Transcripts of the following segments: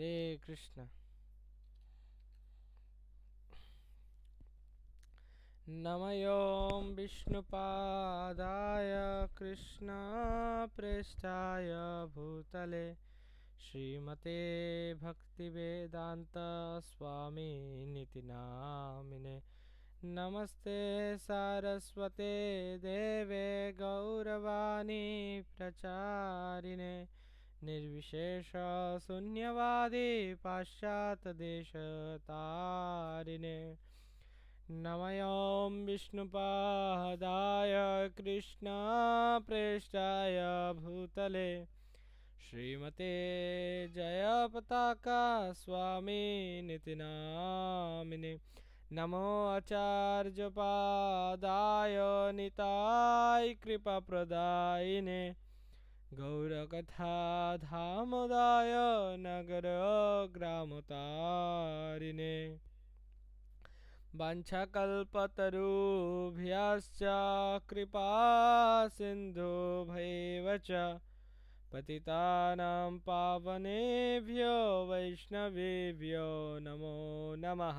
हरे कृष्ण। नमयों विष्णुपादाय कृष्णप्रेष्ठाय भूतले। श्रीमते भक्तिवेदान्तस्वामिनिति नामिने नमस्ते सारस्वते देवे गौरवाणी प्रचारिणे। निर्विशेषशून्यवादी पाश्चात्यदेशतारिणे नमयों विष्णुपादाय कृष्णप्रेष्ठाय भूतले। श्रीमते जयपताका स्वामिनिति नामिने नमो आचार्यपादाय निताय कृपाप्रदायिने। गौरकथा धामोदाय नगरग्रामतारिणे वाञ्छाकल्पतरुभ्यश्च कृपा सिन्धुभैव च पतितानां पावनेभ्यो वैष्णवेभ्यो नमो नमः।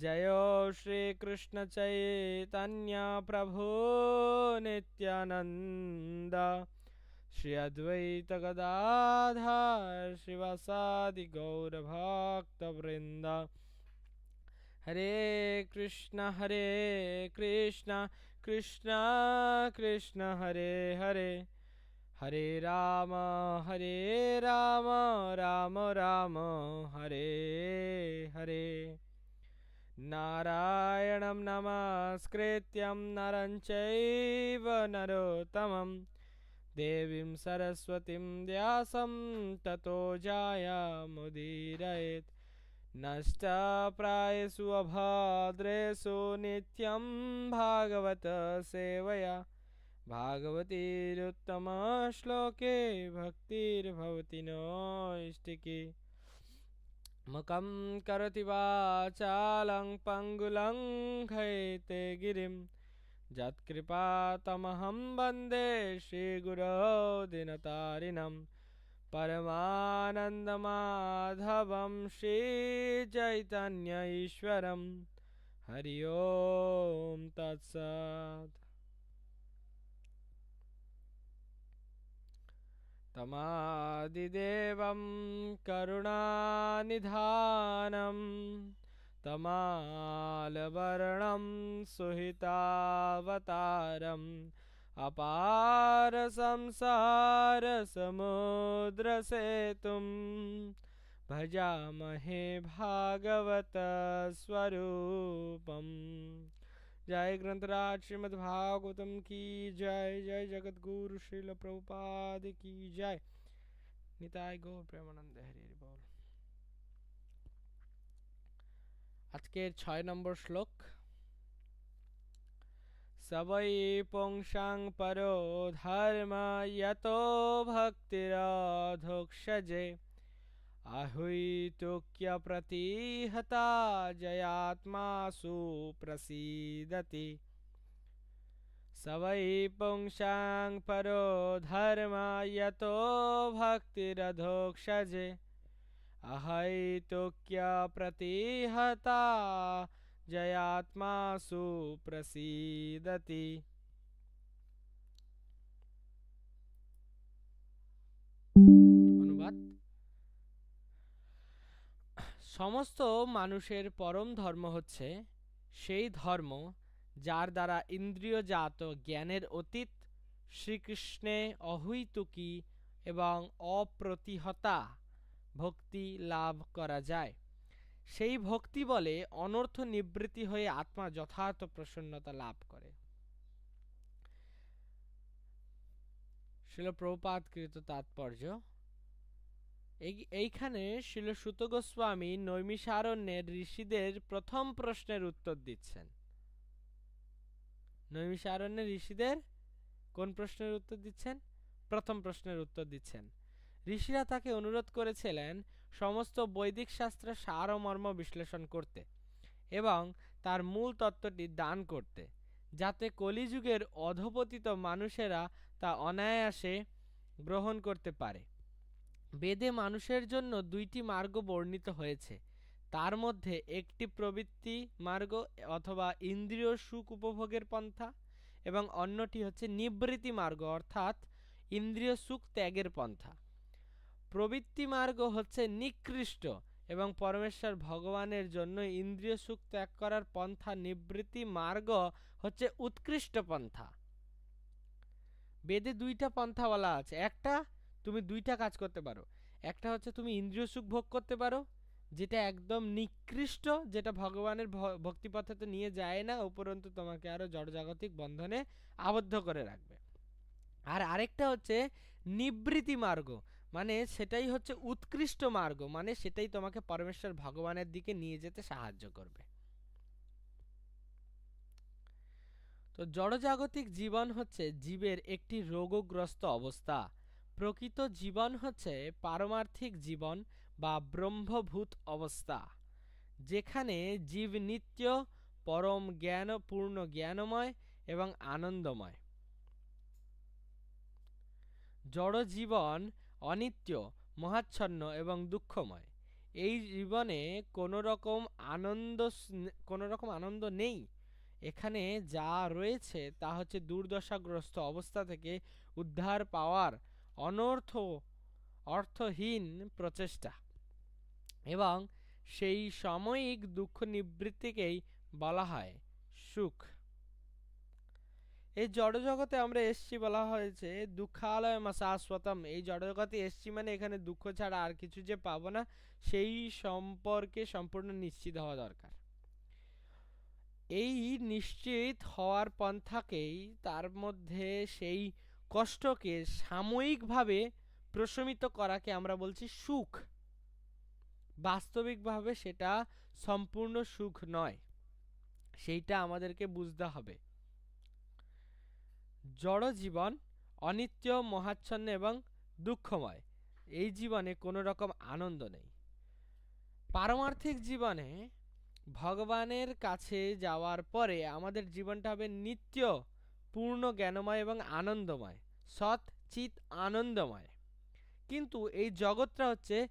जयो श्रीकृष्णचैतन्यप्रभो नित्यानन्द। श्री अद्वैतगदाधर शिवसादि गौरभक्तवृन्द हरे कृष्ण हरे कृष्ण कृष्ण कृष्ण हरे हरे। हरे राम हरे राम राम राम हरे हरे। नारायणं नमस्कृत्यं नरं चैव नरोत्तमं देवीं सरस्वतीं व्यासं ततो जायामुदीरयेत् नष्टप्रायसु अभद्रेषु नित्यं भागवत सेवया। भागवतीरुत्तमश्लोके भक्तिर्भवति नैष्टिकी मुखं करोति वाचालं पङ्गुलं खैते गिरिं यत्कृपातमहं वंदे श्रीगुरो दिनतारिणम् परमानन्दमाधवं श्रीचैतन्य ईश्वरं हरि ओं तत्सत्। तमादिदेवं करुणानिधानं। तमालवर्णं सुहितावतारम्, अपार संसार समुद्र से तुम भजामहे भागवत भागवतस्वरूपम् जय ग्रंथराज श्रीमद्भागवतम की जय जय जगत गुरु श्रील प्रभुपाद की जय। निताय गो प्रेमानंद हरी। আজকের ছয় নম্বর শ্লোক। সবৈ পুংসাং পরো ধর্ম যতো ভক্তিরধোক্ষজে আহুইতুক্য প্রতিহতা জয়াত্মাসু প্রসীদতি। সবৈ পুংসাং পরো ধর্ম যতো ভক্তিরধোক্ষজে अहैतुक्य प्रतिहता जयात्मासु प्रसीदति অনুবাদ সমস্ত মানুষের পরম ধর্ম হচ্ছে সেই ধর্ম যার দ্বারা ইন্দ্রিয়জাত জ্ঞানের অতীত শ্রীকৃষ্ণে অহৈতুকী এবং অপ্রতিহতা ভক্তি লাভ করা যায়। সেই ভক্তি বলে অনর্থ নিবৃত্তি হয়ে আত্মা যথার্থ প্রসন্নতা লাভ করে। শিল প্রপাতকৃত তাৎপর্য। এইখানে শিল সুত গোস্বামী নৈমিষারণ্যের ঋষিদের প্রথম প্রশ্নের উত্তর দিচ্ছেন। নৈমিষারণ্যের ঋষিদের কোন প্রশ্নের উত্তর দিচ্ছেন? প্রথম প্রশ্নের উত্তর দিচ্ছেন ঋষিরা তাকে অনুরোধ করেছিলেন সমস্ত বৈদিক শাস্ত্রের সার ও মর্ম বিশ্লেষণ করতে এবং তার মূল তত্ত্বটি দান করতে, যাতে কলিযুগের অধপতিত মানুষেরা তা অনায়াসে গ্রহণ করতে পারে। বেদে মানুষের জন্য দুইটি মার্গ বর্ণিত হয়েছে। তার মধ্যে একটি প্রবৃত্তি মার্গ অথবা ইন্দ্রিয় সুখ উপভোগের পন্থা এবং অন্যটি হচ্ছে নিবৃত্তি মার্গ অর্থাৎ ইন্দ্রিয় সুখ ত্যাগের পন্থা। প্রবৃত্তি মার্গ হচ্ছে নিকৃষ্ট এবং পরমেশ্বর ভগবানের জন্য ইন্দ্রিয় সুখ ত্যাগ করার পন্থা নিবৃত্তি মার্গ হচ্ছে উৎকৃষ্ট পন্থা। বেদে দুইটা পন্থা বলা আছে। একটা, তুমি দুইটা কাজ করতে পারো। একটা হচ্ছে তুমি ইন্দ্রিয় সুখ ভোগ করতে পারো, যেটা একদম নিকৃষ্ট, যেটা ভগবানের ভক্তিপথে তো নিয়ে যায় না, উপরন্তু তোমাকে আরও জড়জাগতিক বন্ধনে আবদ্ধ করে রাখবে। আর আরেকটা হচ্ছে নিবৃত্তি মার্গ। মানে সেটাই হচ্ছে উৎকৃষ্ট মার্গ মানে সেটাই তোমাকে পরমেশ্বর ভগবানের দিকে নিয়ে যেতে সাহায্য করবে। তো জড়জাগতিক জীবন হচ্ছে জীবের একটি রোগগ্রস্ত অবস্থা। প্রকৃত জীবন হচ্ছে পারমার্থিক জীবন বা ব্রহ্মভূত অবস্থা, যেখানে জীব নিত্য পরম জ্ঞান পূর্ণ জ্ঞানময় এবং আনন্দময়। জড় জীবন অনিত্য, মহাচ্ছন্ন এবং দুঃখময়। এই জীবনে কোনো রকম আনন্দ কোনো রকম আনন্দ নেই। এখানে যা রয়েছে তা হচ্ছে দুর্দশাগ্রস্ত অবস্থা থেকে উদ্ধার পাওয়ার অনর্থ, অর্থহীন প্রচেষ্টা। এবং সেই সাময়িক দুঃখ নিবৃত্তিকেই বলা হয় সুখ। এই জড়জগতে আমরা এসছি বলা হয়েছে, দুঃখালয় শাশ্বতম এই জড়জগতে এসছি মানে এখানে দুঃখ ছাড়া আর কিছু যে পাবো না, সেই সম্পর্কে সম্পূর্ণ নিশ্চিত হওয়া দরকার। এই নিশ্চিত হওয়ার পন্থাকেই তার মধ্যে সেই কষ্টকে সাময়িকভাবে প্রশমিত করাকে আমরা বলছি সুখ। বাস্তবিকভাবে সেটা সম্পূর্ণ সুখ নয়, সেইটা আমাদেরকে বুঝতে হবে। জড় জীবন অনিত্য, মহাচ্ছন্ন এবং দুঃখময়। এই জীবনে কোনো রকম আনন্দ নেই। পারমার্থিক জীবনে ভগবানের কাছে যাওয়ার পরে আমাদের জীবনটা হবে নিত্য পূর্ণ জ্ঞানময় এবং আনন্দময়, সৎ চিত আনন্দময়। কিন্তু এই জগৎটা হচ্ছে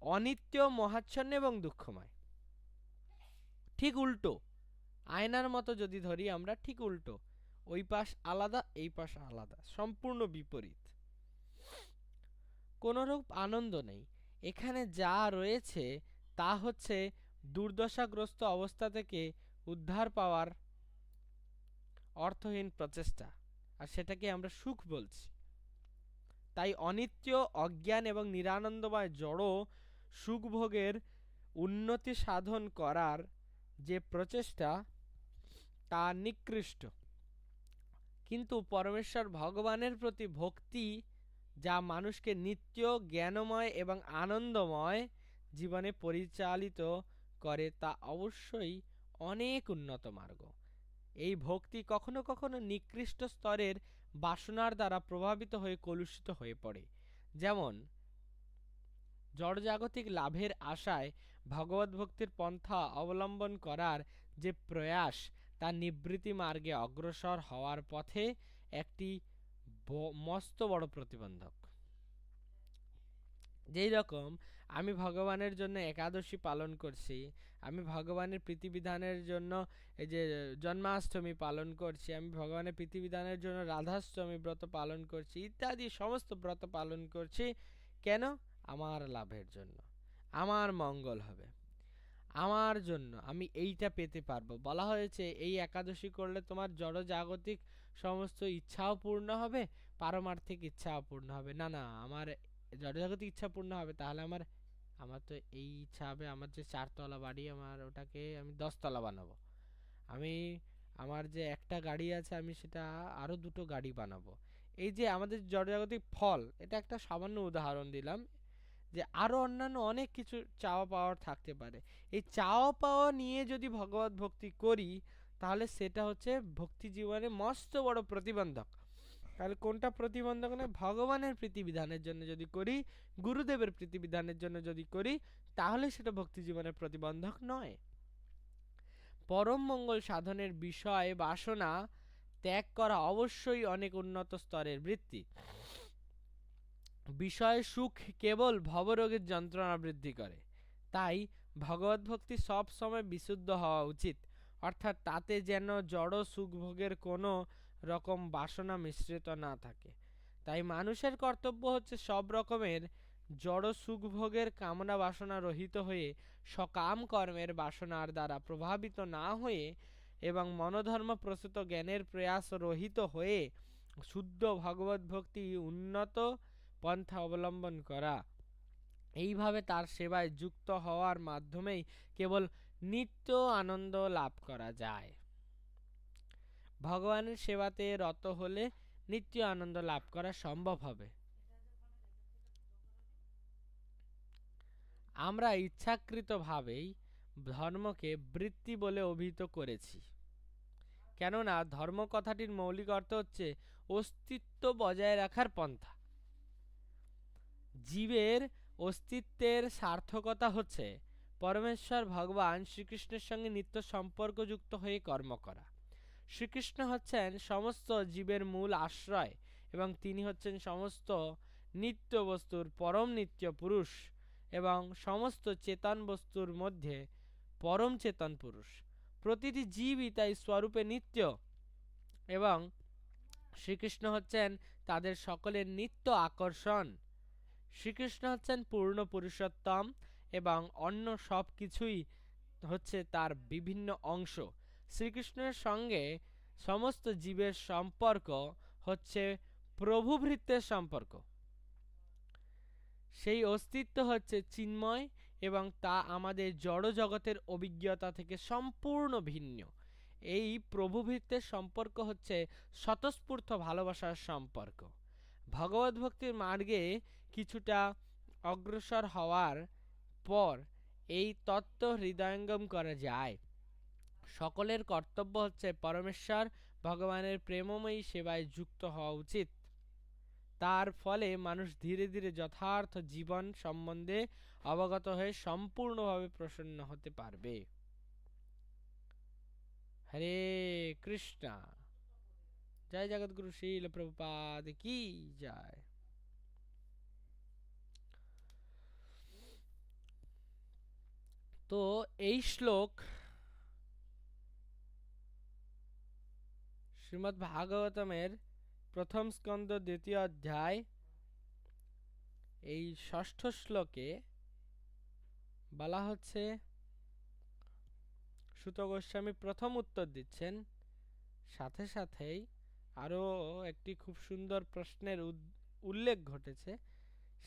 অনিত্য, মহাচ্ছন্ন এবং দুঃখময়। ঠিক উল্টো, আয়নার মতো যদি ধরি আমরা, ঠিক উল্টো। ওই পাশ আলাদা, এই পাশ আলাদা, সম্পূর্ণ বিপরীত। কোনোরূপ আনন্দ নেই। এখানে যা রয়েছে তা হচ্ছে দুর্দশাগ্রস্ত অবস্থা থেকে উদ্ধার পাওয়ার অর্থহীন প্রচেষ্টা, আর সেটাকে আমরা সুখ বলছি। তাই অনিত্য, অজ্ঞান এবং নিরানন্দময় জড়ো সুখভোগের উন্নতি সাধন করার যে প্রচেষ্টা, তা নিকৃষ্ট। কিন্তু পরমেশ্বর ভগবানের প্রতি ভক্তি যা মানুষকে নিত্য জ্ঞানময় এবং আনন্দময় জীবনে পরিচালিত করে তা অবশ্যই অনেক উন্নত মার্গ। এই ভক্তি কখনো কখনো নিকৃষ্ট স্তরের বাসনার দ্বারা প্রভাবিত হয়ে কলুষিত হয়ে পড়ে। যেমন, জড়জাগতিক লাভের আশায় ভগবত ভক্তির পন্থা অবলম্বন করার যে প্রয়াস তা নিবৃত্তি মার্গে অগ্রসর হওয়ার পথে একটি মস্ত বড় প্রতিবন্ধক। যেই রকম আমি ভগবানের জন্য একাদশী পালন করছি, আমি ভগবানের প্রীতিবিধানের জন্য এই যে জন্মাষ্টমী পালন করছি, আমি ভগবানের প্রীতিবিধানের জন্য রাধাষ্টমী ব্রত পালন করছি, ইত্যাদি সমস্ত ব্রত পালন করছি, কেন? আমার লাভের জন্য। আমার মঙ্গল হবে। আমার জন্য, আমি এইটা পেতে পারব। বলা হয়েছে, এই একাদশী করলে তোমার জড়জাগতিক সমস্ত ইচ্ছাও পূর্ণ হবে, পারমার্থিক ইচ্ছাও পূর্ণ হবে। না না, আমার জড়জাগতিক ইচ্ছা পূর্ণ হবে, তাহলে আমার আমার তো এই ইচ্ছা হবে, আমার যে চারতলা বাড়ি, আমার ওটাকে আমি দশতলা বানাবো। আমি, আমার যে একটা গাড়ি আছে, আমি সেটা আরও দুটো গাড়ি বানাবো। এই যে আমাদের জড়জাগতিক ফল, এটা একটা সামান্য উদাহরণ দিলাম। যে আরও অন্যান্য অনেক কিছু চাওয়া পাওয়ার থাকতে পারে। এই চাওয়া পাওয়া নিয়ে যদি ভগবত ভক্তি করি, তাহলে সেটা হচ্ছে ভক্তি জীবনে মস্ত বড় প্রতিবন্ধক। তাহলে কোনটা প্রতিবন্ধক নয় ভগবানের প্রীতিবিধানের জন্য যদি করি, গুরুদেবের প্রীতিবিধানের জন্য যদি করি, তাহলে সেটা ভক্তি জীবনের প্রতিবন্ধক নয়। পরম মঙ্গল সাধনের বিষয়, বাসনা ত্যাগ করা অবশ্যই অনেক উন্নত স্তরের বৃত্তি। বিষয় সুখ কেবল ভবরোগের যন্ত্রণা বৃদ্ধি করে। তাই ভগবত ভক্তি সব সময় বিশুদ্ধ হওয়া উচিত। অর্থাৎ তাতে যেন জড় সুখ ভোগের কোনো রকম বাসনা মিশ্রিত না থাকে। তাই মানুষের কর্তব্য হচ্ছে সব রকমের জড় সুখ ভোগের কামনা বাসনা রহিত হয়ে সকাম কর্মের বাসনার দ্বারা প্রভাবিত না হয়ে এবং মনোধর্ম প্রসূত জ্ঞানের প্রয়াস রহিত হয়ে শুদ্ধ ভগবত ভক্তি উন্নত পন্থা অবলম্বন করা। এইভাবে তার সেবায় যুক্ত হওয়ার মাধ্যমেই কেবল নিত্য আনন্দ লাভ করা যায়। ভগবানের সেবাতে রত হলে নিত্য আনন্দ লাভ করা সম্ভব হবে। আমরা ইচ্ছাকৃতভাবেই ধর্মকে বৃত্তি বলে অভিহিত করেছি। কেননা ধর্ম কথাটির মৌলিক অর্থ হচ্ছে অস্তিত্ব বজায় রাখার পন্থা। জীবের অস্তিত্বের সার্থকতা হচ্ছে পরমেশ্বর ভগবান শ্রীকৃষ্ণের সঙ্গে নিত্য সম্পর্কযুক্ত হয়ে কর্ম করা। শ্রীকৃষ্ণ হচ্ছেন সমস্ত জীবের মূল আশ্রয় এবং তিনি হচ্ছেন সমস্ত নিত্য বস্তুর পরম নিত্য পুরুষ এবং সমস্ত চেতন বস্তুর মধ্যে পরম চেতন পুরুষ। প্রতিটি জীবই তাই স্বরূপে নিত্য এবং শ্রীকৃষ্ণ হচ্ছেন তাদের সকলের নিত্য আকর্ষণ। শ্রীকৃষ্ণ হচ্ছেন পূর্ণ পুরুষোত্তম এবং অন্য সব কিছুই হচ্ছে তার বিভিন্ন অংশ। শ্রীকৃষ্ণের সঙ্গে সমস্ত জীবের সম্পর্ক হচ্ছে প্রভুভৃত্যের সম্পর্ক। সেই অস্তিত্ব হচ্ছে চিন্ময় এবং তা আমাদের জড় জগতের অভিজ্ঞতা থেকে সম্পূর্ণ ভিন্ন। এই প্রভুভৃত্যের সম্পর্ক হচ্ছে স্বতঃস্ফূর্ত ভালোবাসার সম্পর্ক। ভগবত ভক্তির মার্গে কিছুটা অগ্রসর হওয়ার পর এই তত্ত্ব হৃদয়ঙ্গম করা যায়। সকলের কর্তব্য হচ্ছে পরমেশ্বর ভগবানের প্রেমময়ী সেবায় যুক্ত হওয়া উচিত। তার ফলে মানুষ ধীরে ধীরে যথার্থ জীবন সম্বন্ধে অবগত হয়ে সম্পূর্ণভাবে প্রসন্ন হতে পারবে। হরে কৃষ্ণ। জয় জগৎগুরু শিল প্রভুপাদ, কি জয়। তো এই শ্লোক শ্রীমদ্ ভাগবতমের প্রথম স্কন্দ দ্বিতীয় অধ্যায়, এই ষষ্ঠ শ্লোকে বলা হচ্ছে, সুত গোস্বামী প্রথম উত্তর দিচ্ছেন। সাথে সাথেই আরও একটি খুব সুন্দর প্রশ্নের উল্লেখ ঘটেছে।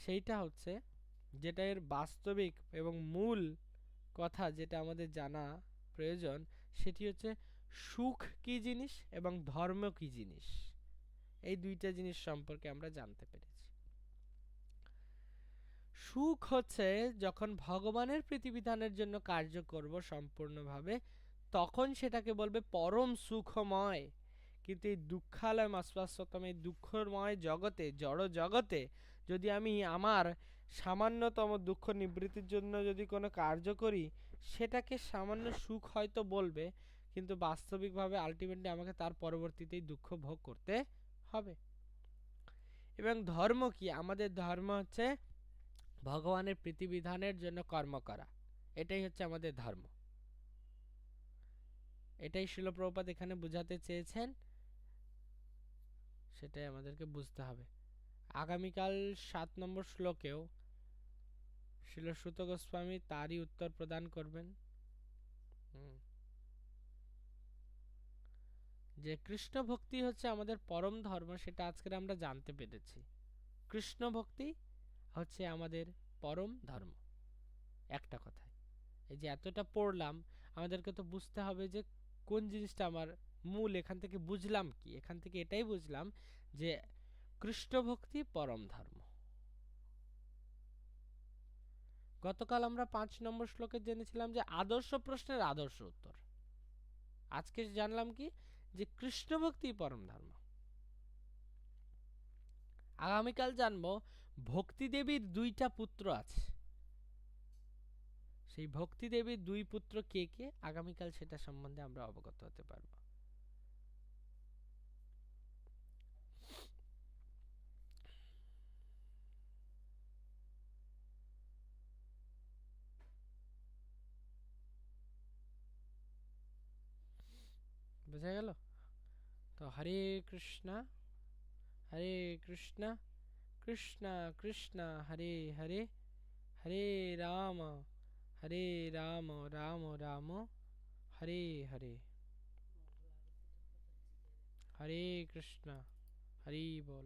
সেইটা হচ্ছে, যেটা এর বাস্তবিক এবং মূল কথা যেটা আমাদের জানা প্রয়োজন, সেটি হচ্ছে সুখ কি জিনিস এবং ধর্ম কি জিনিস। এই দুইটা জিনিস সম্পর্কে আমরা জানতে পেরেছি। সুখ হচ্ছে যখন ভগবানের প্রীতিবিধানের জন্য কার্য করব সম্পূর্ণভাবে, তখন সেটাকে বলবে পরম সুখময়। কিন্তু এই দুঃখালয় মাসবাস্তম এই দুঃখময় জগতে জড় জগতে যদি আমি আমার সামান্যতম দুঃখ নিবৃত্তির জন্য যদি কোনো কার্য করি, সেটাকে সামান্য সুখ হয়তো বলবে, কিন্তু বাস্তবিকভাবে আলটিমেটলি আমাকে তার পরবর্তীতেই দুঃখ ভোগ করতে হবে। এবং ধর্ম কি? আমাদের ধর্ম হচ্ছে ভগবানের প্রীতিবিধানের জন্য কর্ম করা। এটাই হচ্ছে আমাদের ধর্ম। এটাই শিলপ্রপাত এখানে বুঝাতে চেয়েছেন। সেটাই আমাদেরকে বুঝতে হবে। আগামীকাল সাত নম্বর শ্লোকেও শিলসুত গোস্বামী তারই উত্তর প্রদান করবেন। যে কৃষ্ণ ভক্তি হচ্ছে আমাদের পরম ধর্ম, সেটা আজকের আমরা জানতে পেরেছি। কৃষ্ণ ভক্তি হচ্ছে আমাদের পরম ধর্ম। একটা কথায়। এই যে এতটা পড়লাম, আমাদেরকে তো বুঝতে হবে যে কোন জিনিসটা আমার মূল, এখান থেকে বুঝলাম কি? এখান থেকে এটাই বুঝলাম যে কৃষ্ণ ভক্তি পরম ধর্ম। গতকাল আমরা পাঁচ নম্বর শ্লোকে জেনেছিলাম যে আদর্শ প্রশ্নের আদর্শ উত্তর। আজকে জানলাম কি? যে কৃষ্ণ ভক্তি পরম ধর্ম। আগামীকাল জানব ভক্তি দেবীর দুইটা পুত্র আছে। সেই ভক্তি দেবীর দুই পুত্র কে কে? আগামীকাল সেটা সম্বন্ধে আমরা অবগত হতে পারব। বোঝা গেল তো হরে কৃষ্ণ হরে কৃষ্ণ কৃষ্ণ কৃষ্ণ হরে হরে হরে রাম হরে রাম রাম রাম হরে হরে হরে কৃষ্ণ হরি বল